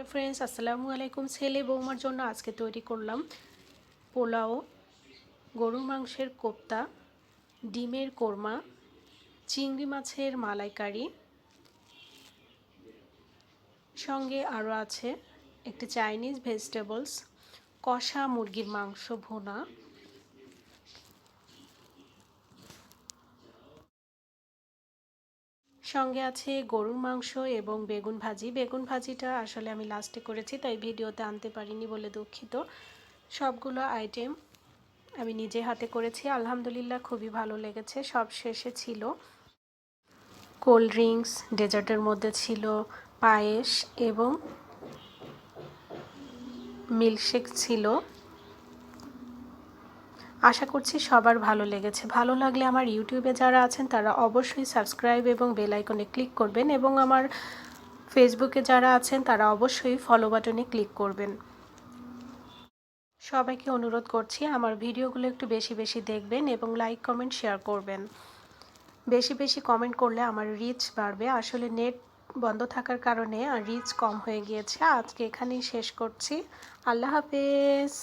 Hello friends, আসসালামু আলাইকুম। ছেলে বৌমার জন্য আজকে তৈরি করলাম পোলাও গরু মাংসের কোপ্তা, ডিমের কোরমা, চিংড়ি মাছের মালাইকারি, সঙ্গে আরও আছে একটি চাইনিজ ভেজিটেবলস, কষা মুরগির মাংস ভুনা। সঙ্গে আছে গরুর মাংস এবং বেগুন ভাজি। বেগুন ভাজিটা আসলে আমি লাস্টে করেছি, তাই ভিডিওতে আনতে পারিনি বলে দুঃখিত। সবগুলো আইটেম আমি নিজে হাতে করেছি। আলহামদুলিল্লাহ খুবই ভালো লেগেছে। সব শেষে ছিল কোল্ড ড্রিঙ্কস ডেজার্টের মধ্যে ছিল পায়েস এবং মিল্কশেক ছিল। আশা করছি সবার ভালো লেগেছে। ভালো লাগলে আমার ইউটিউবে যারা আছেন, তারা অবশ্যই সাবস্ক্রাইব এবং বেল আইকনে ক্লিক করবেন এবং আমার ফেসবুকে যারা আছেন, তারা অবশ্যই ফলো বাটনে ক্লিক করবেন। সবাইকে অনুরোধ করছি আমার ভিডিওগুলো একটু বেশি বেশি দেখবেন এবং লাইক কমেন্ট শেয়ার করবেন। বেশি বেশি কমেন্ট করলে আমার রিচ বাড়বে। আসলে নেট বন্ধ থাকার কারণে রিচ কম হয়ে গিয়েছে। আজকে এখানেই শেষ করছি। আল্লাহ হাফেজ।